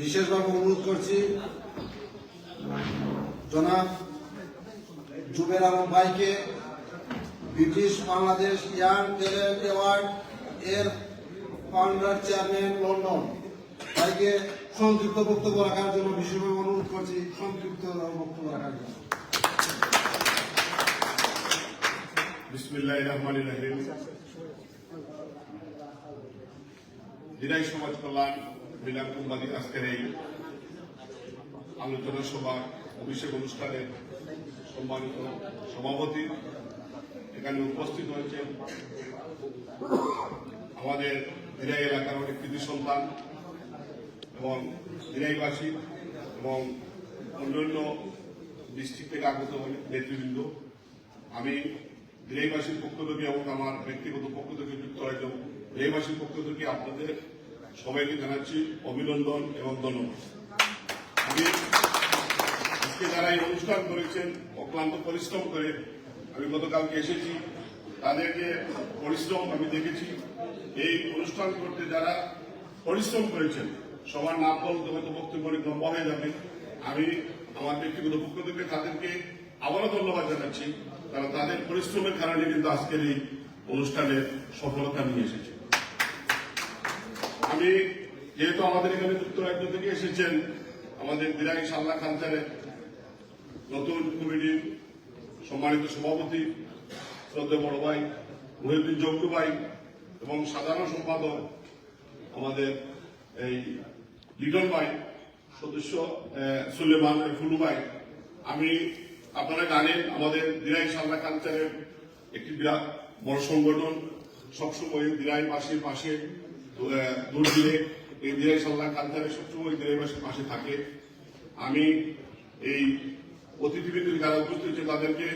বিশেষভাবে অনুরোধ করছি, জনাব জুবের আলম ভাইকে British Bangladesh young talent award এর ফাউন্ডার চেয়ারম্যান লন্ডন ভাইকে সংক্ষিপ্ত বক্তব্য রাখার জন্য বিশেষভাবে অনুরোধ করছি, সংক্ষিপ্ত বক্তব্য রাখার জন্য। বিসমিল্লাহ রহমান রাহিম। সমাজ কল্যাণ। মিলাদ কুম্বাদী আজকের এই আলোচনা সভা, অভিষেক অনুষ্ঠানের সম্মানিত সভাপতি এখানে উপস্থিত হয়েছেন আমাদের দিনাই এলাকার অনেক কৃতি সন্তান এবং দিনাইবাসী এবং অন্যান্য ডিস্ট্রিক্ট থেকে আগত নেতৃবৃন্দ। আমি দিনাইবাসীর পক্ষ থেকে এবং আমার ব্যক্তিগত পক্ষ থেকে যুক্ত যুক্তরাজ্য দিনাইবাসীর পক্ষ থেকে আপনাদের সবাইকে জানাচ্ছি অভিনন্দন এবং ধন্যবাদ। আজকে যারা এই অনুষ্ঠান করেছেন, অক্লান্ত পরিশ্রম করে আমি গতকালকে এসেছি তাদের যে পরিশ্রম আমি দেখেছি। এই অনুষ্ঠান করতে যারা পরিশ্রম করেছেন, সবার নাম বলতে হয়তো বক্তব্য লম্বা হয়ে যাবে। আমি আমার ব্যক্তিগত পক্ষ থেকে তাদেরকে আবারও ধন্যবাদ জানাচ্ছি, কারণ তাদের পরিশ্রমের কারণে কিন্তু আজকের এই অনুষ্ঠানের সফলতা নিয়ে এসেছে। আমি যেহেতু আমাদের এখানে যুক্তরাজ্য থেকে এসেছেন আমাদের দিরাই সাল্লা কালচারের নতুন কমিটির সম্মানিত সভাপতি শ্রদ্ধা বড় ভাই মহিউদ্দিন জঙ্কু ভাই এবং সাধারণ সম্পাদক আমাদের এই লিটন ভাই সদস্য সুলেমান ফুলু ভাই। আমি আপনারা জানেন আমাদের দিরাই সাল্লা কালচারের একটি বিরাট বড় সংগঠন। সবসময় দিরাইবাসীর পাশে আহ, এই দিরাই সাল্লা কালচারের সবসময় দিরাইবাসীর পাশে থাকে। আমি এই অতিথিবৃন্দ যারা উপস্থিত হয়েছে তাদেরকে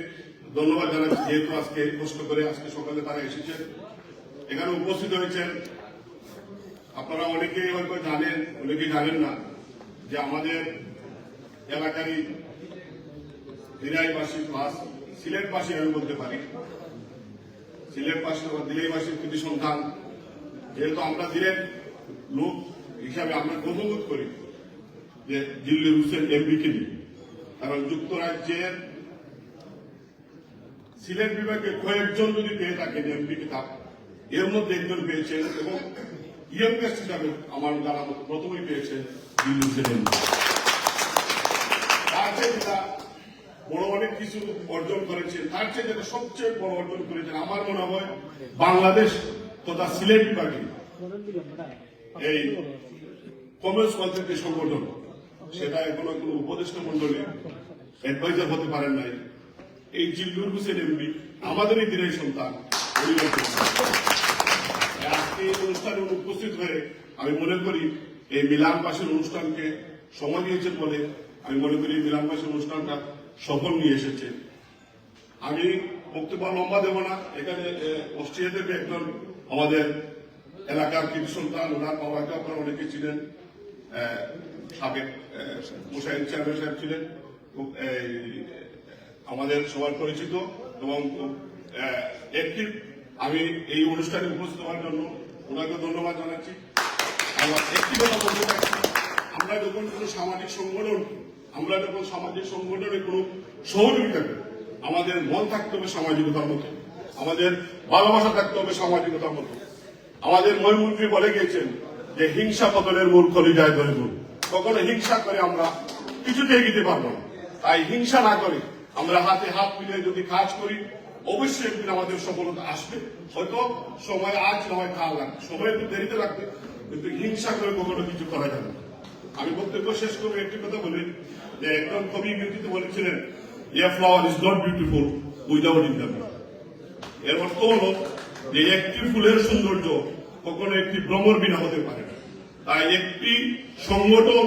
ধন্যবাদ জানাচ্ছি যেহেতু আজকে কষ্ট করে আজকে সকালে তারা এসেছেন। এখানে উপস্থিত হয়েছেন। আপনারা অনেকেই হয়তো জানেন, অনেকেই জানেন না যে আমাদের এলাকারই দিনাইবাসী প্লাস সিলেটবাসী আমি বলতে পারি। সিলেটবাসী বা দিনাইবাসীর কৃতি সন্তান যেহেতু আমরা দিলেন লোক হিসাবে আমরা গর্ববোধ করি যে দিল্লি হুসেন এমপিকে নিয়ে। কারণ যুক্তরাজ্যের সিলেট বিভাগে কয়েকজন যদি পেয়ে থাকেন এমপি কিতাব এর মধ্যে একজন পেয়েছেন এবং ইয়ংগেস্ট হিসাবে আমার জানা মতো প্রথমেই পেয়েছেন দিল্লি হুসেন এমপি বড় অনেক কিছু অর্জন করেছেন, তার চেয়ে যেটা সবচেয়ে বড় অর্জন করেছেন, আমার মনে হয় বাংলাদেশ তথা সিলেট বিভাগে এই কমার্স যে সংগঠন, সেটা এখনও কোনো উপদেষ্টা মন্ডলী অ্যাডভাইজার হতে পারেন নাই। এই জিল্লুর হোসেন এমপি আমাদের দিনের সন্তান আজকে এই অনুষ্ঠানে উপস্থিত হয়ে আমি মনে করি এই মিলান পাশের অনুষ্ঠানকে সময় দিয়েছেন বলে আমি মনে করি মিলান অনুষ্ঠানটা সফল নিয়ে এসেছে। আমি বক্তব্য লম্বা দেব না। এখানে থেকে একজন আমাদের এলাকার কৃষি সন্তান ওনার বাবাকে আপনারা অনেকে ছিলেন সাবেক মুসাইদ চেয়ারম্যান সাহেব ছিলেন আমাদের সবার পরিচিত এবং একটি, আমি এই অনুষ্ঠানে উপস্থিত হওয়ার জন্য ওনাকে ধন্যবাদ জানাচ্ছি। একটি কথা বলতে চাচ্ছি আমরা যখন কোনো সামাজিক সংগঠন, আমরা যখন সামাজিক সংগঠনে কোনো সহযোগিতা আমাদের মন থাকতে হবে সামাজিকতার মতো আমাদের ভালোবাসা থাকতে হবে সামাজিকতার মতো। আমাদের ময়মন্ত্রী বলে গিয়েছেন যে হিংসা পতনের মূল ধরে মূল। কখনো হিংসা করে আমরা কিছুতে এগিয়ে পারব না। তাই হিংসা না করে আমরা হাতে হাত মিলিয়ে যদি কাজ করি, অবশ্যই একদিন আমাদের সফলতা আসবে। হয়তো সময় আজ নয় কাল লাগবে। সময় একটু দেরিতে লাগবে, কিন্তু হিংসা করে কখনো কিছু করা যাবে না। আমি বক্তব্য শেষ করব একটি কথা বলি, যে একজন কবি ইংরেজিতে বলেছিলেন a flower is not beautiful without interview এর অর্থ হল যে একটি ফুলের সৌন্দর্য কখনো একটি ভ্রমর বিনা হতে পারে তাই একটি সংগঠন,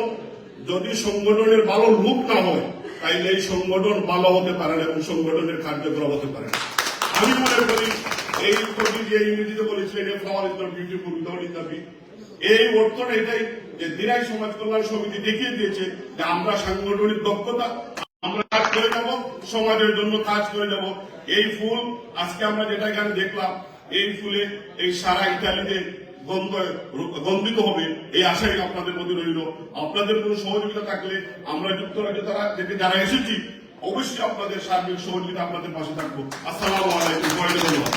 যদি সংগঠনের ভালো রূপ না হয়, তাইলে এই সংগঠন ভালো হতে পারে না এবং সংগঠনের কার্যক্রম হতে পারে না। আমি মনে করি এই কবি যে ইংরেজিতে বলেছিলেন এই অর্থটা এটাই যে দিনাই সমাজ কল্যাণ সমিতি দেখিয়ে দিয়েছে যে আমরা সাংগঠনিক দক্ষতা আমরা কাজ করে যাব, সমাজের জন্য কাজ করে যাব। এই ফুল, আজকে আমরা যেটা এখানে দেখলাম, এই ফুলে এই সারা ইতালিতে গন্ধিত হবে, এই আশাই আপনাদের মধ্যে রইল। আপনাদের কোনো সহযোগিতা থাকলে আমরা যুক্তরাজ্য তারা থেকে যারা এসেছি, অবশ্যই আপনাদের সার্বিক সহযোগিতা আপনাদের পাশে থাকব। আসসালাম আলাইকুম ধন্যবাদ।